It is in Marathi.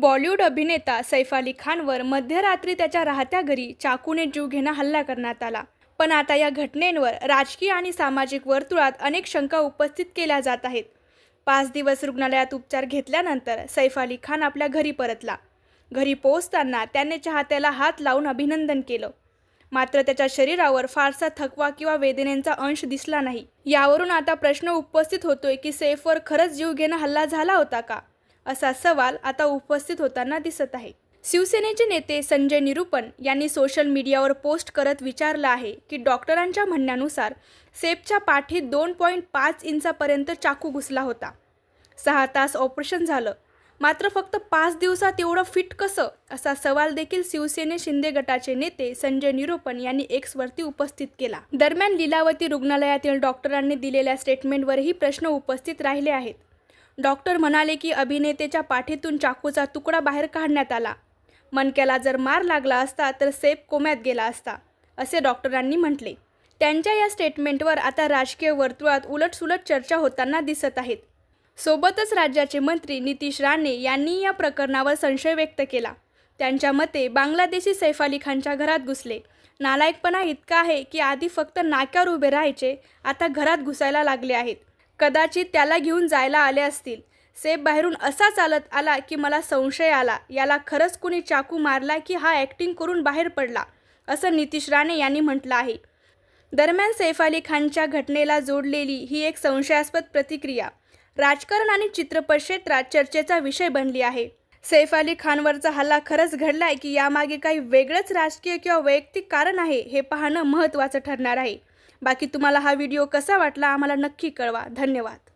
बॉलिवूड अभिनेता सैफ अली खानवर मध्यरात्री त्याच्या राहत्या घरी चाकूने जीवघेणा हल्ला करण्यात आला. पण आता या घटनेवर राजकीय आणि सामाजिक वर्तुळात अनेक शंका उपस्थित केल्या जात आहेत. पाच दिवस रुग्णालयात उपचार घेतल्यानंतर सैफ अली खान आपल्या घरी परतला. घरी पोहोचताना त्याने चाहत्याला हात लावून अभिनंदन केलं. मात्र त्याच्या शरीरावर फारसा थकवा किंवा वेदनेचा अंश दिसला नाही. यावरून आता प्रश्न उपस्थित होतोय की सैफवर खरंच जीवघेणा हल्ला झाला होता का? असा सवाल आता उपस्थित होताना दिसत आहे. शिवसेनेचे नेते संजय निरुपण यांनी सोशल मीडियावर पोस्ट करत विचारलं आहे की डॉक्टरांच्या म्हणण्यानुसार सेफच्या पाठीत दोन पॉईंट पाच इंचापर्यंत चाकू घुसला होता. सहा तास ऑपरेशन झालं. मात्र फक्त पाच दिवसात एवढं फिट कसं? असा सवाल देखील शिवसेने शिंदे गटाचे नेते संजय निरुपण यांनी एक्सवरती उपस्थित केला. दरम्यान लीलावती रुग्णालयातील डॉक्टरांनी दिलेल्या स्टेटमेंटवरही प्रश्न उपस्थित राहिले आहेत. डॉक्टर म्हणाले की अभिनेतेच्या पाठीतून चाकूचा तुकडा बाहेर काढण्यात आला. मणक्याला जर मार लागला असता तर सेफ कोम्यात गेला असता असे डॉक्टरांनी म्हटले. त्यांच्या या स्टेटमेंटवर आता राजकीय वर्तुळात उलटसुलट चर्चा होताना दिसत आहेत. सोबतच राज्याचे मंत्री नितीश राणे यांनी या प्रकरणावर संशय व्यक्त केला. त्यांच्या मते बांगलादेशी सैफ अली खानच्या घरात घुसले. नालायकपणा इतका आहे की आधी फक्त नाक्यावर उभे राहायचे आता घरात घुसायला लागले आहेत. कदाचित त्याला घेऊन जायला आले असतील. सेफ बाहेरून असा चालत आला की मला संशय आला. याला खरंच कुणी चाकू मारला की हा ॲक्टिंग करून बाहेर पडला? असं नितीश राणे यांनी म्हटलं आहे. दरम्यान सैफ अली खानच्या घटनेला जोडलेली ही एक संशयास्पद प्रतिक्रिया. राजकारण आणि चित्रपट क्षेत्रात चर्चेचा विषय बनली आहे. सैफ अली खानवरचा हल्ला खरंच घडलाय की यामागे काही वेगळंच राजकीय किंवा वैयक्तिक कारण आहे हे पाहणं महत्त्वाचं ठरणार आहे. बाकी तुम्हाला हा व्हिडिओ कसा वाटला आम्हाला नक्की कळवा. धन्यवाद.